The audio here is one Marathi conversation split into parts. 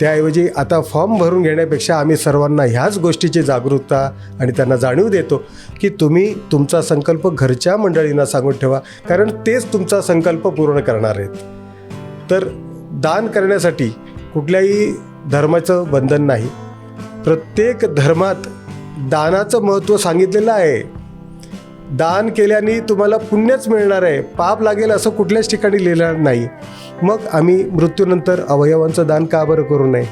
त्याऐवजी आता फॉर्म भरून घेण्यापेक्षा आम्ही सर्वांना ह्याच गोष्टीची जागरूकता आणि त्यांना जाणीव देतो की तुम्ही तुमचा संकल्प घरच्या मंडळींना सांगून ठेवा कारण तेच तुमचा संकल्प पूर्ण करणार आहेत. तर दान करण्यासाठी कुठल्याही धर्माचं बंधन नाही. प्रत्येक धर्मात दानाचं महत्त्व सांगितलेलं आहे. दान केल्याने तुम्हाला पुण्यच मिळणार आहे. पाप लागेल असं कुठल्याच ठिकाणी लिहिलं नाही. मग आम्ही मृत्यूनंतर अवयवांचं दान का बरं करू नये?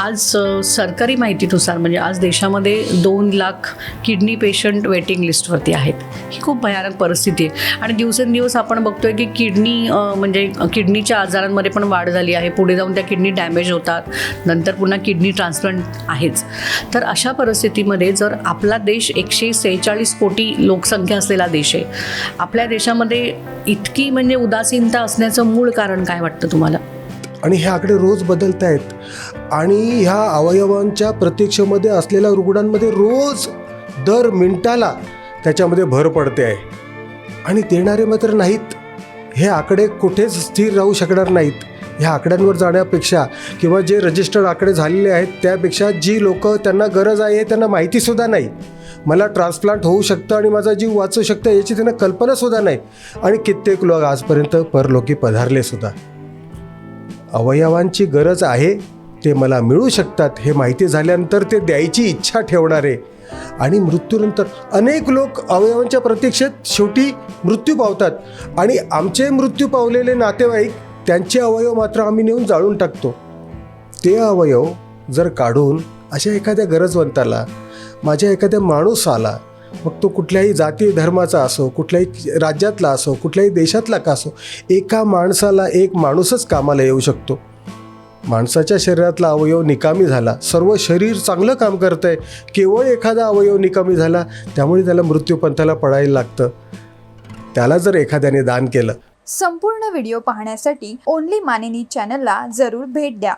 आज सरकारी माहितीनुसार म्हणजे आज देशामध्ये दोन लाख किडनी पेशंट वेटिंग लिस्टवरती आहेत. ही खूप भयानक परिस्थिती आहे. आणि दिवसेंदिवस आपण बघतोय की किडनी म्हणजे किडनीच्या आजारांमध्ये पण वाढ झाली आहे. पुढे जाऊन त्या किडनी डॅमेज होतात. नंतर पुन्हा किडनी ट्रान्सप्लांट आहेच. तर अशा परिस्थितीमध्ये जर आपला देश एकशे सेहेचाळीस कोटी लोकसंख्या असलेला देश आहे आपल्या देशामध्ये इतकी म्हणजे उदासीनता असण्याचं मूळ कारण काय वाटतं तुम्हाला? आणि हे आकडे रोज बदलत आहेत. आणि ह्या अवयवांच्या प्रतीक्षेमध्ये असलेल्या रुग्णांमध्ये रोज दर मिनिटाला त्याच्यामध्ये भर पडते आहे. आणि देणारे मात्र नाहीत. हे आकडे कुठेच स्थिर राहू शकणार नाहीत. ह्या आकड्यांवर जाण्यापेक्षा किंवा जे रजिस्टर्ड आकडे झालेले आहेत त्यापेक्षा जी लोकं त्यांना गरज आहे त्यांना माहितीसुद्धा नाही. मला ट्रान्सप्लांट होऊ शकतं आणि माझा जीव वाचू शकतं याची त्यांना कल्पनासुद्धा नाही. आणि कित्येक लोक आजपर्यंत परलोकी पधारले सुद्धा. अवयवांची गरज आहे ते मला मिळू शकतात हे माहिती झाल्यानंतर ते द्यायची इच्छा ठेवणारे आणि मृत्यूनंतर अनेक लोक अवयवांच्या प्रतीक्षेत शेवटी मृत्यू पावतात. आणि आमचे मृत्यू पावलेले नातेवाईक त्यांचे अवयव मात्र आम्ही नेऊन जाळून टाकतो. ते अवयव जर काढून अशा एखाद्या गरजवंताला माझ्या एखाद्या माणूस आला मग तो कुठल्याही जाती धर्माचा असो कुठल्याही राज्यातला असो कुठल्याही देशातला का असो एका माणसाला एक माणूसच कामाला येऊ शकतो. माणसाच्या शरीरातला अवयव निकामी झाला सर्व शरीर चांगलं काम करतं आहे केवळ एखादा अवयव निकामी झाला त्यामुळे त्याला मृत्यूपंथाला पडायला लागतं. त्याला जर एखाद्याने दान केलं. संपूर्ण व्हिडिओ पाहण्यासाठी ओनली मानिनी चॅनलला जरूर भेट द्या.